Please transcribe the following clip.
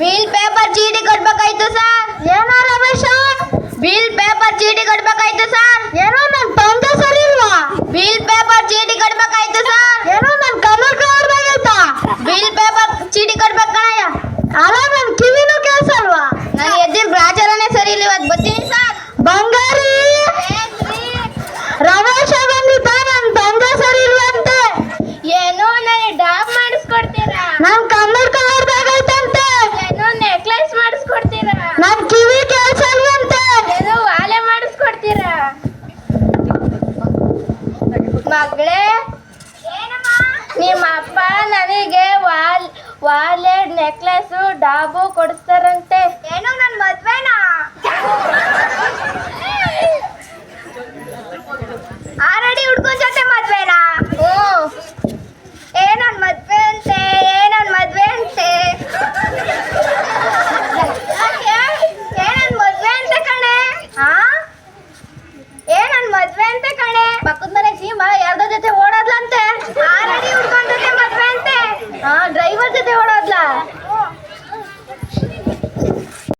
Bill paper ಚೀಟಿ ಕೊಡ್ಬೇಕಾಯ್ತು sir. ಏನೋ Ramesh? Bill paper ಚೀಟಿ ಕೊಡ್ಬೇಕಾಯ್ತು ಸರ್. ಏನೋ ನನ್ ತಂದೆ ಸರಿ ಇಲ್ವಾ? ಬಿಲ್ ಪೇಪರ್ ಚೀಟಿ ಕೊಡ್ಬೇಕಾಯ್ತು ಸರ್. ಏನೋ ನನ್ ಕಲರ್ ಬಂದಿತ್ತ ಬಿಲ್ ಪೇಪರ್ ಚೀಟಿ ಕೊಡ್ಬೇಕು ಕಣಯ್ಯ. ಅಲ್ಲ ನನ್ ಕಿವಿನೂ ಕೇಳ್ಸಲ್ವಾ? ನನ್ನ ಎದ್ದಿನ ಗ್ರಾಚಾರನೇ ಸರಿ ಇಲ್ಲ ಇವತ್ತು. ಬರ್ತೀನಿ ಸರ್. ಬಂಗಾರಿ! ರಮೇಶ ಬಂದಿದ್ದ ನನ್ ತಂದೆ ಸರಿ ಇಲ್ವಂತೆ. ಏನೋ ನನಗೆ ಡಾಬ್ ಮಾಡಿಸ್ಕೊಡ್ತೀರಾ? ನನ್ ಕನ್ನಡ ಮಗಳೇ ನಿಮ್ಮ ಅಪ್ಪ ನನಗೆ ವಾಲ್ ವಾಲೆಟ್ ನೆಕ್ಲೆಸ್ ಡಾಬು ಕೊಡಿಸ್ತಾರಂತೆ.